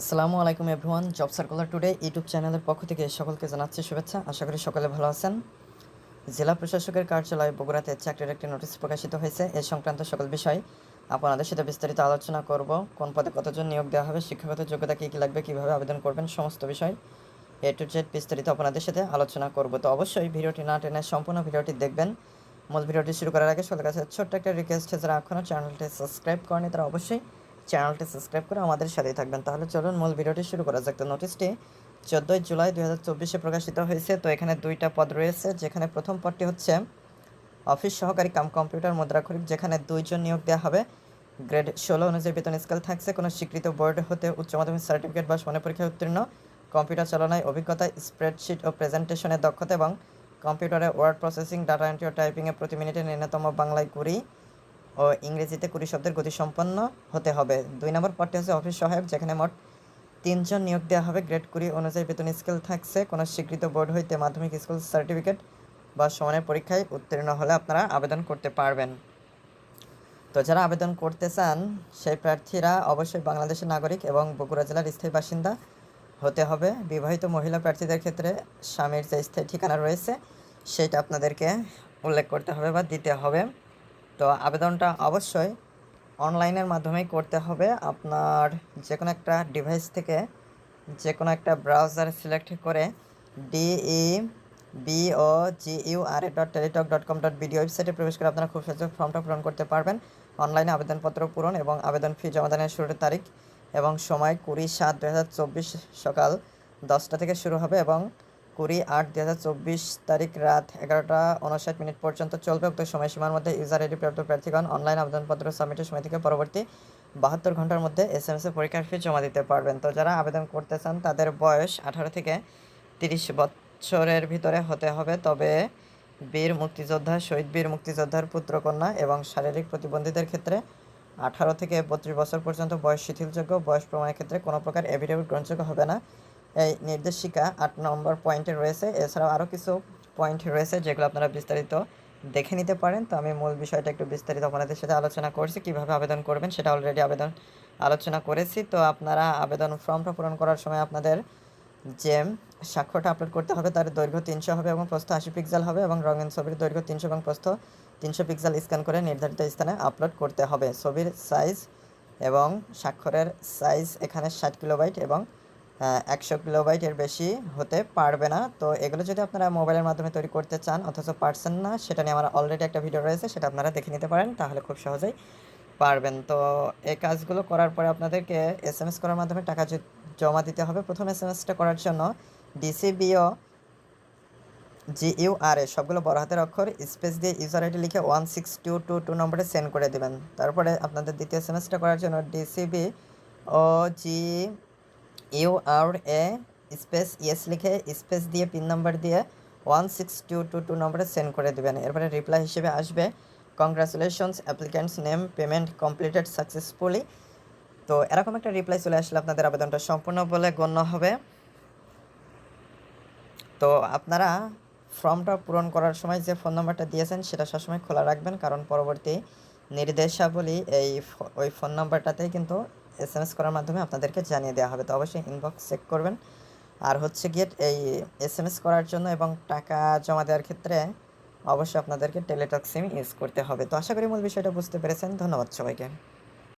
আসসালামু আলাইকুম everyone, job circular today YouTube চ্যানেলের পক্ষ থেকে সকলকে জানাচ্ছি শুভেচ্ছা। আশা করি সকলে ভালো আছেন। জেলা প্রশাসকের কার্যালয় বগুড়াতে চাকরির একটি নোটিশ প্রকাশিত হয়েছে। এ সংক্রান্ত সকল বিষয় আপনাদের সাথে বিস্তারিত আলোচনা করব। কোন পদে কতজন নিয়োগ দেওয়া হবে, শিক্ষাগত যোগ্যতা কী কী লাগবে, কীভাবে আবেদন করবেন, সমস্ত বিষয় এ টু জেড বিস্তারিত আপনাদের সাথে আলোচনা করব। তো অবশ্যই ভিডিওটি না টেনে সম্পূর্ণ ভিডিওটি দেখবেন। মূল ভিডিওটি শুরু করার আগে সকলের কাছে ছোট্ট একটা রিকোয়েস্ট যারা এখনও চ্যানেলটি সাবস্ক্রাইব করেনি তারা অবশ্যই চ্যানেলটি সাবস্ক্রাইব করে আমাদের সাথেই থাকবেন। তাহলে চলুন মূল ভিডিওটি শুরু করা যাক। তো নোটিশটি চোদ্দোই জুলাই দু হাজার চব্বিশে প্রকাশিত হয়েছে। তো এখানে দুইটা পদ রয়েছে, যেখানে প্রথম পদটি হচ্ছে অফিস সহকারী কাম কম্পিউটার মুদ্রাক্ষরিক যেখানে দুইজন নিয়োগ দেওয়া হবে। গ্রেড ষোলো অনুযায়ী বেতন স্কেল থাকছে। কোনো স্বীকৃত বোর্ড হতে উচ্চ মাধ্যমিক সার্টিফিকেট বা সমানের পরীক্ষায় উত্তীর্ণ। কম্পিউটার চালনায় অভিজ্ঞতা, স্প্রেডশিট ও প্রেজেন্টেশনের দক্ষতা এবং কম্পিউটারে ওয়ার্ড প্রসেসিং, ডাটা এন্ট্রি ও টাইপিংয়ে প্রতি মিনিটে ন্যূনতম বাংলায় কুড়ি। ও ইংরেজিতে কুড়ি শব্দের গতিসম্পন্ন হতে হবে। দুই নম্বর পদটি হচ্ছে অফিস সহায়ক, যেখানে মোট তিনজন নিয়োগ দেওয়া হবে। গ্রেড কুড়ি অনুযায়ী বেতন স্কেল থাকছে। কোনো স্বীকৃত বোর্ড হইতে মাধ্যমিক স্কুল সার্টিফিকেট বা সমানের পরীক্ষায় উত্তীর্ণ হলে আপনারা আবেদন করতে পারবেন। তো যারা আবেদন করতে চান, সেই প্রার্থীরা অবশ্যই বাংলাদেশের নাগরিক এবং বগুড়া জেলার স্থায়ী বাসিন্দা হতে হবে। বিবাহিত মহিলা প্রার্থীদের ক্ষেত্রে স্বামীর যে স্থায়ী ঠিকানা রয়েছে, সেটা আপনাদেরকে উল্লেখ করতে হবে বা দিতে হবে। তো আবেদনটা অবশ্যই অনলাইনের মাধ্যমেই করতে হবে। আপনার যে কোনো একটা ডিভাইস থেকে যে কোনো একটা ব্রাউজার সিলেক্ট করে D E B O G U R A dot Teletalk dot com dot BD ওয়েবসাইটে প্রবেশ করে আপনারা খুব সহজে ফর্মটা পূরণ করতে পারবেন। অনলাইনে আবেদনপত্র পূরণ এবং আবেদন ফি জমাদানের শুরুর তারিখ এবং সময় কুড়ি সাত দু সকাল দশটা থেকে শুরু হবে এবং কুড়ি আট দু হাজার চব্বিশ তারিখ রাত এগারোটা উনষাট মিনিট পর্যন্ত চলবে। উক্ত সময়সীমার মধ্যে ইউজার আইডি প্রাপ্ত প্রার্থীগণ অনলাইন আবেদনপত্র সাবমিটের সময় থেকে পরবর্তী বাহাত্তর ঘণ্টার মধ্যে এস এম এস পরীক্ষার ফি জমা দিতে পারবেন। তো যারা আবেদন করতে চান, তাদের বয়স আঠারো থেকে তিরিশ বছরের ভিতরে হতে হবে। তবে বীর মুক্তিযোদ্ধা, শহীদ বীর মুক্তিযোদ্ধার পুত্রকন্যা এবং শারীরিক প্রতিবন্ধীদের ক্ষেত্রে আঠারো থেকে বত্রিশ বছর পর্যন্ত বয়স শিথিলযোগ্য। বয়স প্রমাণের ক্ষেত্রে কোনো প্রকার এভিডেভিট গ্রহণযোগ্য হবে না। এই নির্দেশিকা আট নম্বর পয়েন্টে রয়েছে। এছাড়াও আরও কিছু পয়েন্ট রয়েছে যেগুলো আপনারা বিস্তারিত দেখে নিতে পারেন। তো আমি মূল বিষয়টা একটু বিস্তারিত আপনাদের সাথে আলোচনা করছি, কীভাবে আবেদন করবেন সেটা অলরেডি আবেদন, আলোচনা করেছি। তো আপনারা আবেদন ফর্মটা পূরণ করার সময় আপনাদের যে স্বাক্ষরটা আপলোড করতে হবে। তার দৈর্ঘ্য তিনশো হবে এবং প্রস্থ আশি পিক্সেল হবে এবং রঙিন ছবির দৈর্ঘ্য তিনশো এবং প্রস্থ তিনশো পিক্সেল স্ক্যান করে নির্ধারিত স্থানে আপলোড করতে হবে। ছবির সাইজ এবং স্বাক্ষরের সাইজ এখানে ষাট কিলোবাইট এবং একশো কিলোবাইটের বেশি হতে পারবে না। তো এগুলো যদি আপনারা মোবাইলের মাধ্যমে তৈরি করতে চান, অথচ পারছেন না, সেটা নিয়ে আমার অলরেডি একটা ভিডিও রয়েছে, সেটা আপনারা দেখে নিতে পারেন, তাহলে খুব সহজেই পারবেন। তো এই কাজগুলো করার পরে আপনাদেরকে এস এম এস করার মাধ্যমে টাকা জমা দিতে হবে। প্রথম এস এম এসটা করার জন্য ডিসিবিও জিইউআরএ সবগুলো বড় হাতের অক্ষর, স্পেস দিয়ে ইউজার আইডি লিখে one six two two two নম্বরে সেন্ড করে দেবেন। তারপরে আপনাদের দ্বিতীয় এস এম এসটা করার জন্য D C B O G U R A space yes লিখে স্পেস দিয়ে পিন নাম্বার দিয়ে one six two two two নম্বরে সেন্ড করে দেবেন। এরপরে রিপ্লাই হিসেবে আসবে congratulations applicants name payment completed successfully তো এরকম একটা রিপ্লাই চলে আসলে আপনাদের আবেদনটা সম্পূর্ণ বলে গণ্য হবে। তো আপনারা ফর্মটা পূরণ করার সময় যে ফোন নাম্বারটা দিয়েছেন সেটা সবসময় খোলা রাখবেন, কারণ পরবর্তী নির্দেশাবলী এই ওই ফোন নাম্বারটাতেই কিন্তু এস এম এস করার মাধ্যমে আপনাদেরকে জানিয়ে দেওয়া হবে। তো অবশ্যই ইনবক্স চেক করবেন। আর হচ্ছে গিয়ে এই এস এম এস করার জন্য এবং টাকা জমা দেওয়ার ক্ষেত্রে অবশ্যই আপনাদেরকে টেলিটক সিম ইউজ করতে হবে। তো আশা করি মূল বিষয়টা বুঝতে পেরেছেন। ধন্যবাদ সবাইকে।